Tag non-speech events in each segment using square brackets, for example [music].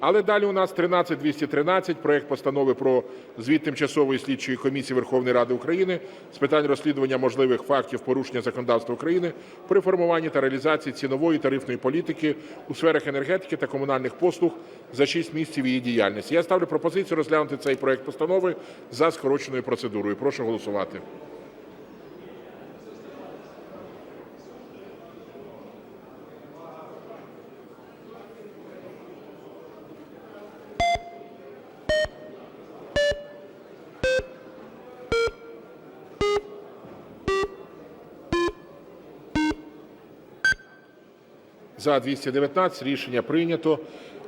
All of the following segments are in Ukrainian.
Але далі у нас 13213 проект Постанови про звіт Тимчасової слідчої комісії Верховної Ради України з питань розслідування можливих фактів порушення законодавства України при формуванні та реалізації цінової тарифної політики у сферах енергетики та комунальних послуг за 6 місяців її діяльності. Я ставлю пропозицію розглянути цей проект постанови за скороченою процедурою. Прошу голосувати. За 219 рішення прийнято.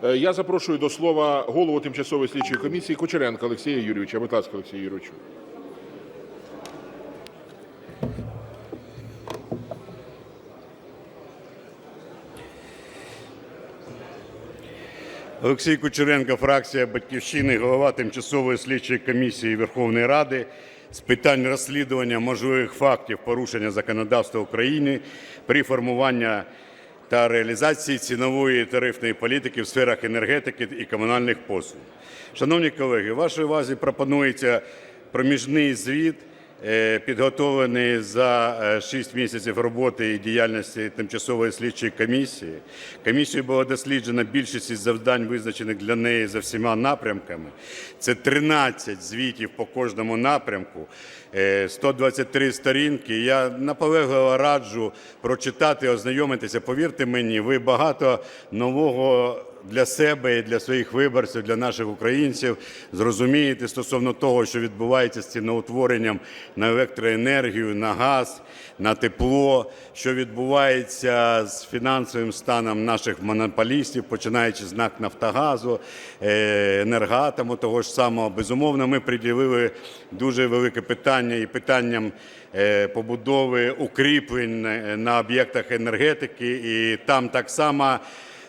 Е, Я запрошую до слова голову тимчасової слідчої комісії Кучеренка Олексія Юрійовича. Будь ласка, Олексій Юрійовичу. Олексій Кучеренко, фракція Батьківщини, голова Тимчасової слідчої комісії Верховної Ради з питань розслідування можливих фактів порушення законодавства України при формуванні та реалізації цінової тарифної політики в сферах енергетики і комунальних послуг. Шановні колеги, вашій увазі пропонується проміжний звіт підготовлений за 6 місяців роботи і діяльності тимчасової слідчої комісії. Комісією було досліджено більшість завдань, визначених для неї за всіма напрямками. Це 13 звітів по кожному напрямку, е, 123 сторінки. Я наполегливо раджу прочитати, ознайомитися. Повірте мені, ви багато нового для себе і для своїх виборців, для наших українців зрозумієте стосовно того, що відбувається з ціноутворенням на електроенергію, на газ, на тепло, що відбувається з фінансовим станом наших монополістів, починаючи з НАК Нафтогазу, е, енергоатому того ж самого. Безумовно, ми приділили дуже велике питання і питанням е, побудови укріплень е, на об'єктах енергетики, і там так само.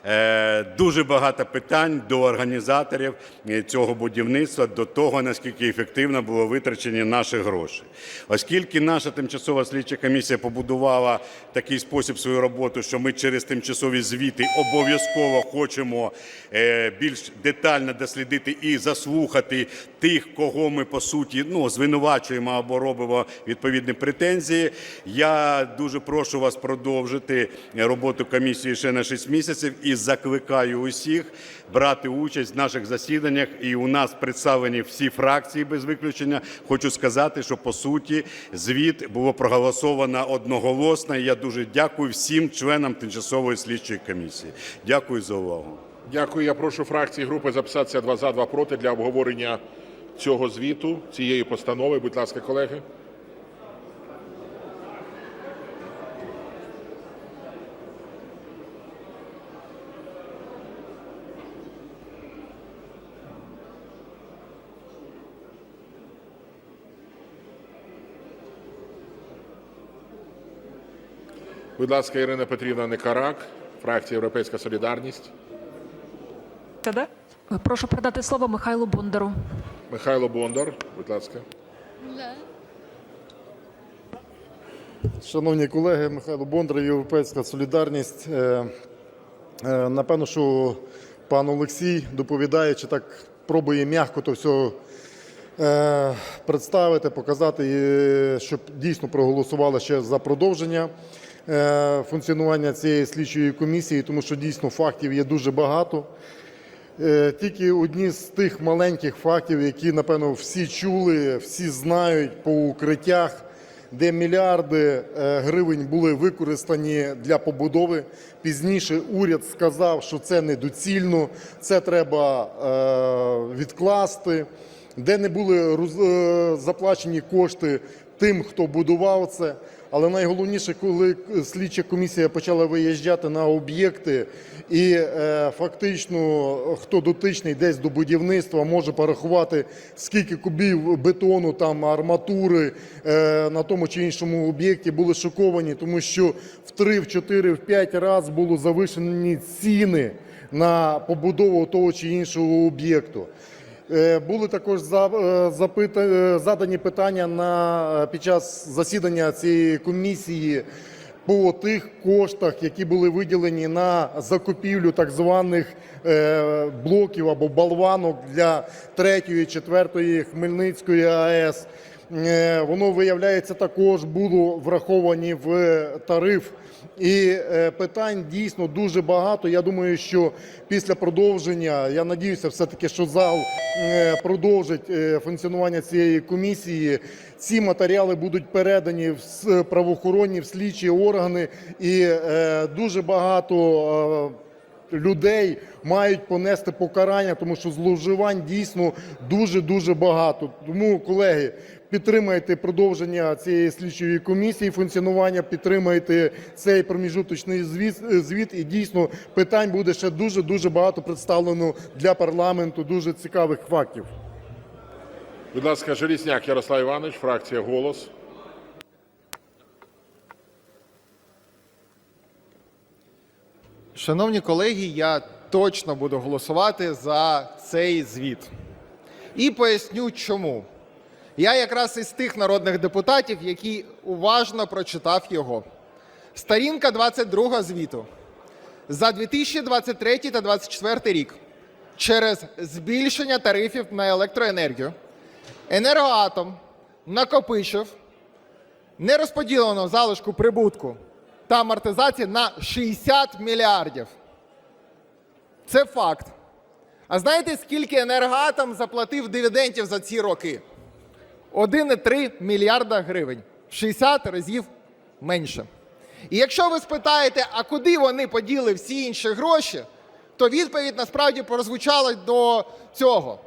Е, Дуже багато питань до організаторів е, цього будівництва, до того, наскільки ефективно було витрачені наші гроші. Оскільки наша тимчасова слідча комісія побудувала такий спосіб свою роботу, що ми через тимчасові звіти обов'язково хочемо е, більш детально дослідити і заслухати тих, кого ми по суті ну, звинувачуємо або робимо відповідні претензії. Я дуже прошу вас продовжити роботу комісії ще на 6 місяців і закликаю усіх брати участь в наших засіданнях. І у нас представлені всі фракції без виключення. Хочу сказати, що по суті звіт було проголосовано одноголосно. І я дуже дякую всім членам тимчасової слідчої комісії. Дякую за увагу. Дякую. Я прошу фракції групи записатися два за, два проти для обговорення цього звіту, цієї постанови. Будь ласка, колеги. Будь ласка, Ірина Петрівна Некарак, фракція Європейська Солідарність. Прошу передати слово Михайлу Бондару. Михайло Бондар, будь ласка. Шановні колеги, Михайло Бондар, Європейська солідарність. Е, е, Напевно, що пан Олексій, доповідаючи, так пробує м'яко то все е, представити, показати, щоб дійсно проголосували ще за продовження функціонування цієї слідчої комісії, тому що дійсно фактів є дуже багато. Е, Тільки одні з тих маленьких фактів, які, напевно, всі чули, всі знають по укриттях, де мільярди е, гривень були використані для побудови. Пізніше уряд сказав, що це недоцільно, це треба е, відкласти, де не були е, заплачені кошти тим, хто будував це. Але найголовніше, коли слідча комісія почала виїжджати на об'єкти, і е, фактично хто дотичний десь до будівництва може порахувати, скільки кубів бетону, там арматури е, на тому чи іншому об'єкті були шоковані, тому що в 3, в 4, в 5 разів було завишені ціни на побудову того чи іншого об'єкту. Е, Були також е, е, задані питання на, під час засідання цієї комісії по тих коштах, які були виділені на закупівлю так званих блоків або болванок для 3 4 Хмельницької АЕС. Е, Воно виявляється також було враховані в тариф. І е, питань дійсно дуже багато. Я думаю, що після продовження, я надіюся, все-таки, що зал е, продовжить е, функціонування цієї комісії. Ці матеріали будуть передані в правоохоронні в слідчі органи, і е, дуже багато. е, людей мають понести покарання, тому що зловживань дійсно дуже дуже багато. Тому, колеги, підтримайте продовження цієї слідчої комісії функціонування, підтримайте цей проміжуточний звіт, звіт. І дійсно питань буде ще дуже дуже багато представлено для парламенту. Дуже цікавих фактів. Будь ласка, Желізняк Ярослав Іванович, фракція Голос. Шановні колеги, я точно буду голосувати за цей звіт. І поясню чому. Я якраз із тих народних депутатів, який уважно прочитав його. Сторінка 22 звіту. За 2023 та 2024 рік через збільшення тарифів на електроенергію енергоатом накопичив нерозподіленого залишку прибутку та амортизації на 60 мільярдів. Це факт. А знаєте, скільки енергоатом заплатив дивідендів за ці роки? 1,3 мільярда гривень. 60 разів менше. І якщо ви спитаєте, а куди вони поділи всі інші гроші, то відповідь насправді прозвучала до цього.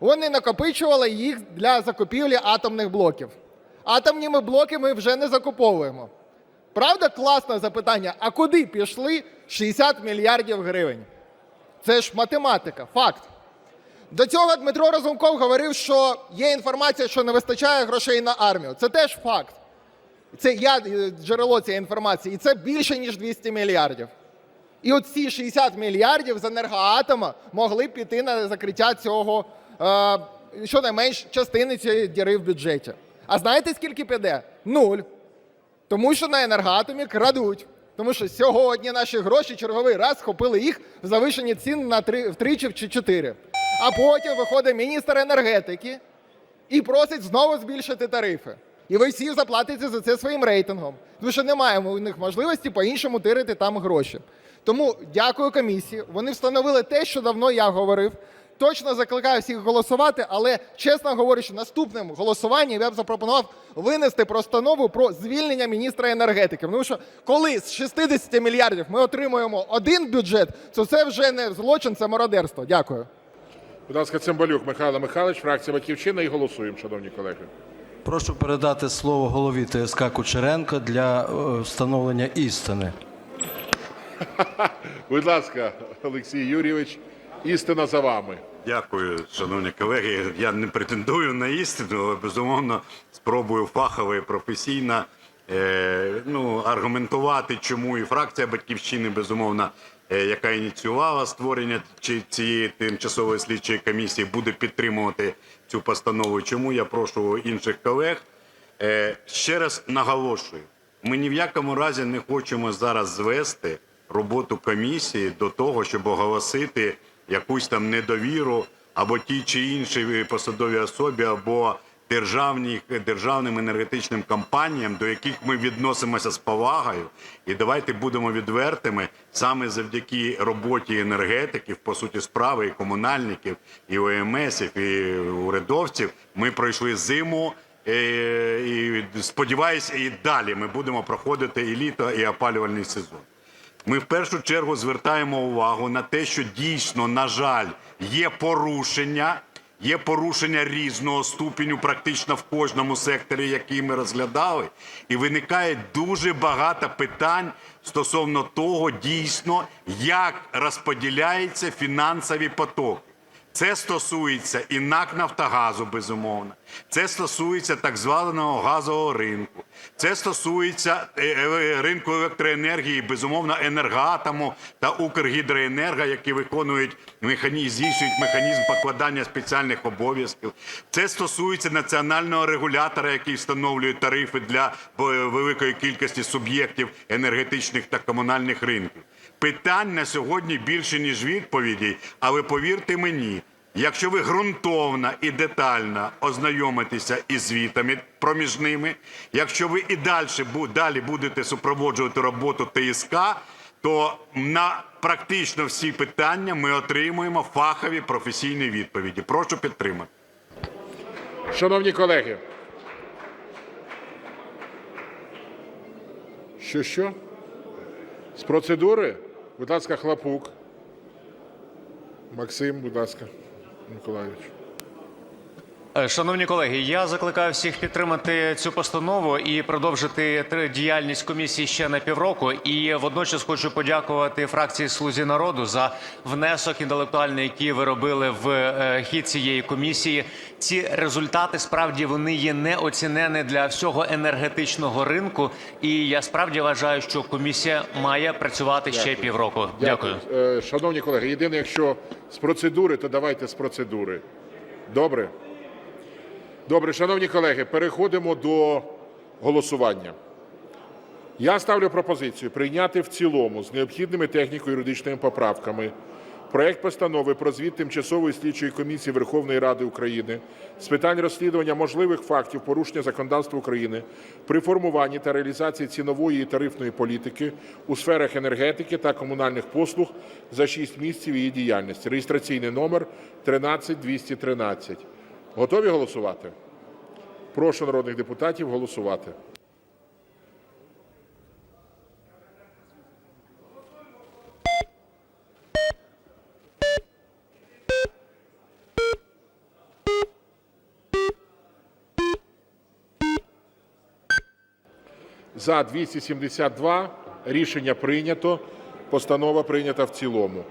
Вони накопичували їх для закупівлі атомних блоків. Атомніми блоки ми вже не закуповуємо. Правда, класне запитання, а куди пішли 60 мільярдів гривень? Це ж математика, факт. До цього Дмитро Разумков говорив, що є інформація, що не вистачає грошей на армію. Це теж факт. Це я е, джерело цієї інформації, і це більше, ніж 200 мільярдів. І от ці 60 мільярдів з енергоатома могли піти на закриття цього, е, щонайменш частини цієї діри в бюджеті. А знаєте, скільки піде? Нуль. Тому що на енергоатомі крадуть. Тому що сьогодні наші гроші черговий раз схопили їх в завишені цін на три, втричі чи чотири. А потім виходить міністр енергетики і просить знову збільшити тарифи. І ви всі заплатите за це своїм рейтингом. Тому що немає у них можливості по-іншому тирити там гроші. Тому дякую комісії. Вони встановили те, що давно я говорив. Точно закликаю всіх голосувати, але чесно говорячи, наступним голосуванням я б запропонував винести постанову про звільнення міністра енергетики. Тому що коли з 60 мільярдів ми отримуємо один бюджет, то це вже не злочин, це мародерство. Дякую. Будь ласка, Цимбалюк Михайло Михайлович, фракція Батьківщина, і голосуємо, шановні колеги. Прошу передати слово голові ТСК Кучеренко для е, встановлення істини. [laughs] Будь ласка, Олексій Юрійович, істина за вами. Дякую, шановні колеги. Я не претендую на істину, але безумовно спробую фахово і професійно е, ну, аргументувати, чому і фракція батьківщини, безумовно, яка ініціювала створення цієї тимчасової слідчої комісії, буде підтримувати цю постанову. Чому я прошу інших колег? Е, ще раз наголошую: ми ні в якому разі не хочемо зараз звести роботу комісії до того, щоб оголосити якусь там недовіру або тій чи іншій посадовій особі, або державним енергетичним компаніям, до яких ми відносимося з повагою. І давайте будемо відвертими саме завдяки роботі енергетиків, по суті справи, і комунальників, і ОМСів, і урядовців. Ми пройшли зиму. Е, І сподіваюся, і далі ми будемо проходити і літо, і опалювальний сезон. Ми в першу чергу звертаємо увагу на те, що дійсно, на жаль, є порушення, є порушення різного ступеню практично в кожному секторі, який ми розглядали, і виникає дуже багато питань стосовно того, дійсно, як розподіляються фінансові потоки. Це стосується і НАК «Нафтогазу», безумовно. Це стосується так званого газового ринку. Це стосується е, е, ринку електроенергії, безумовно, енергоатому та Укргідроенерго, які виконують механізм, здійснюють механізм покладання спеціальних обов'язків. Це стосується національного регулятора, який встановлює тарифи для е, великої кількості суб'єктів енергетичних та комунальних ринків. Питань на сьогодні більше, ніж відповідей, але повірте мені, якщо ви ґрунтовно і детально ознайомитеся із звітами проміжними, якщо ви і далі, далі будете супроводжувати роботу ТСК, то на практично всі питання ми отримуємо фахові професійні відповіді. Прошу підтримати. Шановні колеги. Що що? З процедури? Будь ласка, Хлопук. Максим, будь ласка, Миколайович. Е, Шановні колеги, я закликаю всіх підтримати цю постанову і продовжити діяльність комісії ще на півроку. І водночас хочу подякувати фракції Слузі народу за внесок інтелектуальний, який ви робили в е, хід цієї комісії. Ці результати справді вони є неоцінені для всього енергетичного ринку. І я справді вважаю, що комісія має працювати ще півроку. Дякую. Е, Шановні колеги, єдине, якщо з процедури, то давайте з процедури. Добре? Добре, шановні колеги, переходимо до голосування. Я ставлю пропозицію прийняти в цілому з необхідними техніко-юридичними поправками проект постанови про звіт Тимчасової слідчої комісії Верховної Ради України з питань розслідування можливих фактів порушення законодавства України при формуванні та реалізації цінової і тарифної політики у сферах енергетики та комунальних послуг за 6 місяців її діяльності. Реєстраційний номер 13213. Готові голосувати? Прошу народних депутатів голосувати. За 272 рішення прийнято. Постанова прийнята в цілому.